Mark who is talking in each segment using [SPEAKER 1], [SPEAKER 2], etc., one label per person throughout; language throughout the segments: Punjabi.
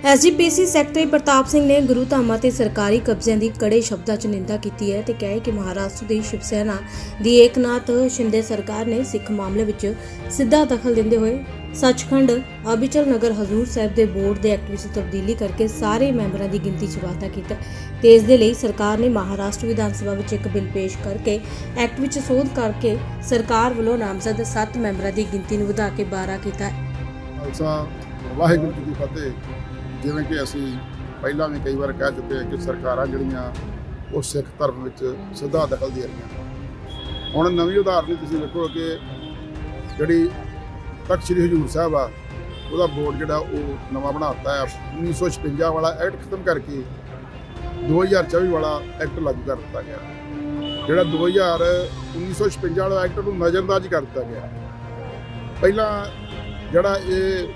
[SPEAKER 1] ਐਸਜੀਪੀਸੀ ਸੈਕਟਰੀ ਪ੍ਰਤਾਪ ਸਿੰਘ ਨੇ ਗੁਰੂ ਧਾਮਾਂ ਤੇ ਸਰਕਾਰੀ ਕਬਜ਼ਿਆਂ ਦੀ ਕੜੇ ਸ਼ਬਦਾਂ 'ਚ ਨਿੰਦਾ ਕੀਤੀ ਹੈ ਤੇ ਕਿਹਾ ਹੈ ਕਿ ਮਹਾਰਾਸ਼ਟਰ ਦੀ ਸ਼ਿਵ ਸੈਨਾ ਦੀ ਏਕਨਾਥ ਸ਼ਿੰਦੇ ਸਰਕਾਰ ਨੇ ਸਿੱਖ ਮਾਮਲੇ ਵਿੱਚ ਸਿੱਧਾ ਦਖਲ ਦਿੰਦੇ ਹੋਏ ਸੱਚਖੰਡ ਅਬਿਚਲ ਨਗਰ ਹਜ਼ੂਰ ਸਾਹਿਬ ਦੇ ਬੋਰਡ ਦੇ ਐਕਟ ਵਿੱਚ ਤਬਦੀਲੀ ਕਰਕੇ ਸਾਰੇ ਮੈਂਬਰਾਂ ਦੀ ਗਿਣਤੀ 'ਚ ਵਾਧਾ ਕੀਤਾ। ਤੇ ਇਸ ਦੇ ਲਈ ਸਰਕਾਰ ਨੇ ਮਹਾਰਾਸ਼ਟਰ ਵਿਧਾਨ ਸਭਾ ਵਿੱਚ ਇੱਕ ਬਿੱਲ ਪੇਸ਼ ਕਰਕੇ ਐਕਟ ਵਿੱਚ ਸੋਧ ਕਰਕੇ ਸਰਕਾਰ ਵੱਲੋਂ ਨਾਮਜ਼ਦ 7 ਮੈਂਬਰਾਂ ਦੀ ਗਿਣਤੀ ਨੂੰ ਵਧਾ ਕੇ 12 ਕੀਤਾ ਹੈ।
[SPEAKER 2] ਵਾਹਿਗੁਰੂ ਜੀ ਕੀ ਫਤਿਹ। ਜਿਵੇਂ ਕਿ ਅਸੀਂ ਪਹਿਲਾਂ ਵੀ ਕਈ ਵਾਰ ਕਹਿ ਚੁੱਕੇ ਹਾਂ ਕਿ ਸਰਕਾਰਾਂ ਜਿਹੜੀਆਂ ਉਹ ਸਿੱਖ ਧਰਮ ਵਿੱਚ ਸਿੱਧਾ ਦਖਲ ਦੇ ਰਹੀਆਂ ਹੁਣ ਨਵੀਂ ਉਦਾਹਰਣ ਤੁਸੀਂ ਵੇਖੋ ਕਿ ਜਿਹੜੀ ਤਖਤ ਸ੍ਰੀ ਹਜੂਰ ਸਾਹਿਬ ਆ, ਉਹਦਾ ਬੋਰਡ ਜਿਹੜਾ ਉਹ ਨਵਾਂ ਬਣਾਤਾ ਹੈ। 1956 ਵਾਲਾ ਐਕਟ ਖਤਮ ਕਰਕੇ 2024 ਵਾਲਾ ਐਕਟ ਲਾਗੂ ਕਰ ਦਿੱਤਾ ਗਿਆ। ਜਿਹੜਾ 2000 1956 ਵਾਲਾ ਐਕਟ ਨੂੰ ਨਜ਼ਰਅੰਦਾਜ਼ ਕਰ ਦਿੱਤਾ ਗਿਆ। ਪਹਿਲਾਂ ਜਿਹੜਾ ਇਹ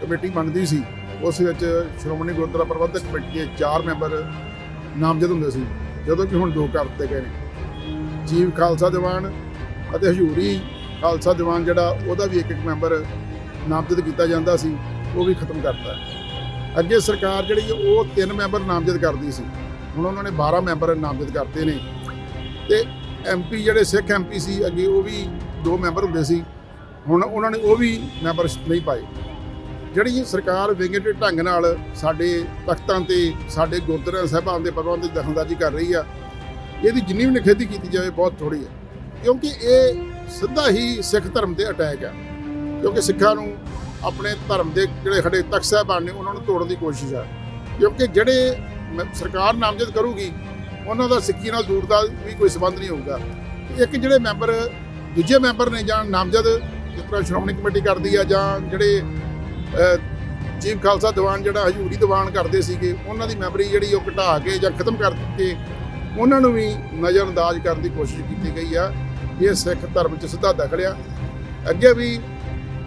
[SPEAKER 2] ਕਮੇਟੀ ਬਣਦੀ ਸੀ ਉਸ ਵਿੱਚ ਸ਼੍ਰੋਮਣੀ ਗੁਰਦੁਆਰਾ ਪ੍ਰਬੰਧਕ ਕਮੇਟੀ ਦੇ ਚਾਰ ਮੈਂਬਰ ਨਾਮਜ਼ਦ ਹੁੰਦੇ ਸੀ, ਜਦੋਂ ਕਿ ਹੁਣ ਦੋ ਕਰ ਦਿੱਤੇ ਗਏ ਨੇ। ਚੀਫ ਖਾਲਸਾ ਦੀਵਾਨ ਅਤੇ ਹਜ਼ੂਰੀ ਖਾਲਸਾ ਦੀਵਾਨ ਜਿਹੜਾ ਉਹਦਾ ਵੀ ਇੱਕ ਇੱਕ ਮੈਂਬਰ ਨਾਮਜ਼ਦ ਕੀਤਾ ਜਾਂਦਾ ਸੀ, ਉਹ ਵੀ ਖਤਮ ਕਰਤਾ। ਅੱਗੇ ਸਰਕਾਰ ਜਿਹੜੀ ਉਹ ਤਿੰਨ ਮੈਂਬਰ ਨਾਮਜ਼ਦ ਕਰਦੀ ਸੀ। ਹੁਣ ਉਹਨਾਂ ਨੇ 12 ਮੈਂਬਰ ਨਾਮਜ਼ਦ ਕਰਤੇ ਨੇ। ਤੇ ਐਮਪੀ ਜਿਹੜੇ ਸਿੱਖ ਐਮਪੀ ਸੀ, ਅੱਗੇ ਉਹ ਵੀ ਦੋ ਮੈਂਬਰ ਹੁੰਦੇ ਸੀ। ਹੁਣ ਉਹਨਾਂ ਨੇ ਉਹ ਵੀ ਮੈਂਬਰ ਨਹੀਂ ਪਾਏ। ਜਿਹੜੀ ਸਰਕਾਰ ਵਿੰਗੇਟਡ ਢੰਗ ਨਾਲ ਸਾਡੇ ਤਖਤਾਂ ਤੇ, ਸਾਡੇ ਗੁਰਦੁਆਰਾ ਸਾਹਿਬਾਨ ਦੇ ਪ੍ਰਬੰਧ ਦੀ ਦਖਲਅੰਦਾਜ਼ੀ ਕਰ ਰਹੀ ਆ, ਇਹਦੀ ਜਿੰਨੀ ਵੀ ਨਿਖੇਧੀ ਕੀਤੀ ਜਾਵੇ, ਬਹੁਤ ਥੋੜੀ ਹੈ ਕਿਉਂਕਿ ਇਹ ਸਿੱਧਾ ਹੀ ਸਿੱਖ ਧਰਮ ਤੇ ਅਟੈਕ ਹੈ ਕਿਉਂਕਿ ਸਿੱਖਾਂ ਨੂੰ ਆਪਣੇ ਧਰਮ ਦੇ ਜਿਹੜੇ ਸਾਡੇ ਤਖਤ ਸਾਹਿਬਾਨ ਨੇ, ਉਹਨਾਂ ਨੂੰ ਤੋੜਨ ਦੀ ਕੋਸ਼ਿਸ਼ ਆ। ਕਿਉਂਕਿ ਜਿਹੜੇ ਮ- ਸਰਕਾਰ ਨਾਮਜ਼ਦ ਕਰੂਗੀ, ਉਹਨਾਂ ਦਾ ਸਿੱਖੀ ਨਾਲ ਦੂਰ ਦਾ ਵੀ ਕੋਈ ਸੰਬੰਧ ਨਹੀਂ ਹੋਊਗਾ। ਇੱਕ ਜਿਹੜੇ ਮੈਂਬਰ, ਦੂਜੇ ਮੈਂਬਰ ਨੇ ਜਾਂ ਨਾਮਜ਼ਦ, ਜਿਸ ਤਰ੍ਹਾਂ ਸ਼੍ਰੋਮਣੀ ਕਮੇਟੀ ਕਰਦੀ ਆ ਜਾਂ ਜਿਹੜੇ ਚੀਫ ਖਾਲਸਾ ਦੀਵਾਨ ਜਿਹੜਾ ਹਜ਼ੂਰੀ ਦੀਵਾਨ ਕਰਦੇ ਸੀਗੇ, ਉਹਨਾਂ ਦੀ ਮੈਮਰੀ ਜਿਹੜੀ ਉਹ ਘਟਾ ਕੇ ਜਾਂ ਖਤਮ ਕਰ ਦਿੱਤੀ। ਉਹਨਾਂ ਨੂੰ ਵੀ ਨਜ਼ਰਅੰਦਾਜ਼ ਕਰਨ ਦੀ ਕੋਸ਼ਿਸ਼ ਕੀਤੀ ਗਈ ਆ ਇਹ ਸਿੱਖ ਧਰਮ 'ਚ ਸਿੱਧਾ ਦਖਲ ਆ ਅੱਗੇ ਵੀ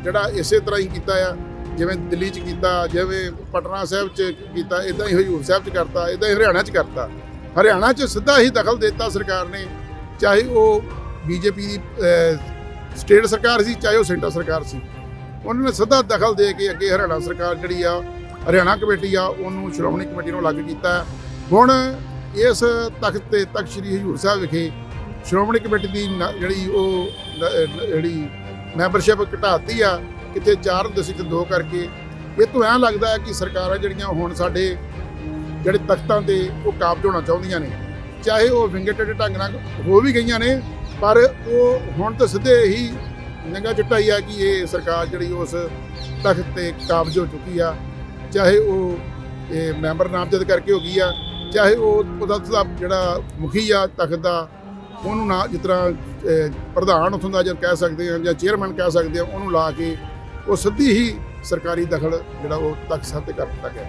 [SPEAKER 2] ਜਿਹੜਾ ਇਸੇ ਤਰ੍ਹਾਂ ਹੀ ਕੀਤਾ ਆ, ਜਿਵੇਂ ਦਿੱਲੀ 'ਚ ਕੀਤਾ, ਜਿਵੇਂ ਪਟਨਾ ਸਾਹਿਬ 'ਚ ਕੀਤਾ ਇਦਾਂ ਹੀ ਹਜ਼ੂਰ ਸਾਹਿਬ 'ਚ ਕਰਤਾ ਇਦਾਂ ਹੀ ਹਰਿਆਣਾ 'ਚ ਕਰਤਾ। ਹਰਿਆਣਾ 'ਚ ਸਿੱਧਾ ਹੀ ਦਖਲ ਦਿੱਤਾ ਸਰਕਾਰ ਨੇ, ਚਾਹੇ ਉਹ ਬੀਜੇਪੀ ਦੀ ਸਟੇਟ ਸਰਕਾਰ ਸੀ, ਚਾਹੇ ਉਹ ਸੈਂਟਰ ਸਰਕਾਰ ਸੀ। ਉਹਨਾਂ ਨੇ ਸਿੱਧਾ ਦਖਲ ਦੇ ਕੇ ਅੱਗੇ ਹਰਿਆਣਾ ਸਰਕਾਰ ਜਿਹੜੀ ਆ, ਹਰਿਆਣਾ ਕਮੇਟੀ ਆ, ਉਹਨੂੰ ਸ਼੍ਰੋਮਣੀ ਕਮੇਟੀ ਨੂੰ ਅਲੱਗ ਕੀਤਾ। ਹੁਣ ਇਸ ਤਖਤ ਤੇ ਤਖਤ ਸ੍ਰੀ ਹਜੂਰ ਸਾਹਿਬ ਵਿਖੇ ਸ਼੍ਰੋਮਣੀ ਕਮੇਟੀ ਦੀ ਨ- ਜਿਹੜੀ ਉਹ ਜਿਹੜੀ ਮੈਂਬਰਸ਼ਿਪ ਘਟਾਤੀ ਆ, ਕਿਤੇ ਚਾਰ ਹੁੰਦੇ ਸੀ ਦੋ ਕਰਕੇ, ਇਹ ਤੋਂ ਐਂ ਲੱਗਦਾ ਹੈ ਕਿ ਸਰਕਾਰਾਂ ਜਿਹੜੀਆਂ ਹੁਣ ਸਾਡੇ ਜਿਹੜੇ ਤਖਤਾਂ ਤੇ ਉਹ ਕਾਬਜ ਹੋਣਾ ਚਾਹੁੰਦੀਆਂ ਨੇ, ਚਾਹੇ ਉਹ ਵਿੰਗੇਟਡ ਢੰਗ ਨਾਲ ਹੋ ਵੀ ਗਈਆਂ ਨੇ, ਪਰ ਉਹ ਹੁਣ ਤਾਂ ਸਿੱਧੇ ਹੀ ਨੰਗਾ ਚਿੱਟਾ ਹੀ ਆ ਕਿ ਇਹ ਸਰਕਾਰ ਜਿਹੜੀ ਉਸ ਤਖਤ ਤੇ ਕਾਬਜ ਹੋ ਚੁੱਕੀ ਆ, ਚਾਹੇ ਉਹ ਇਹ ਮੈਂਬਰ ਨਾਮਜ਼ਦ ਕਰਕੇ ਹੋ ਗਈ ਆ, ਚਾਹੇ ਉਹ ਉਹਦਾ ਜਿਹੜਾ ਮੁਖੀ ਆ, ਤਖਤ ਦਾ, ਉਹਨੂੰ ਨਾ ਜਿਸ ਤਰ੍ਹਾਂ ਪ੍ਰਧਾਨ ਉੱਥੋਂ ਦਾ ਜਾਂ ਕਹਿ ਸਕਦੇ ਆ ਜਾਂ ਚੇਅਰਮੈਨ ਕਹਿ ਸਕਦੇ ਆ, ਉਹਨੂੰ ਲਾ ਕੇ ਉਹ ਸਿੱਧੀ ਹੀ ਸਰਕਾਰੀ ਦਖਲ ਜਿਹੜਾ ਉਹ ਤਖਤ ਸਾਹਿਬ ਤੇ ਕਰ ਦਿੱਤਾ ਗਿਆ।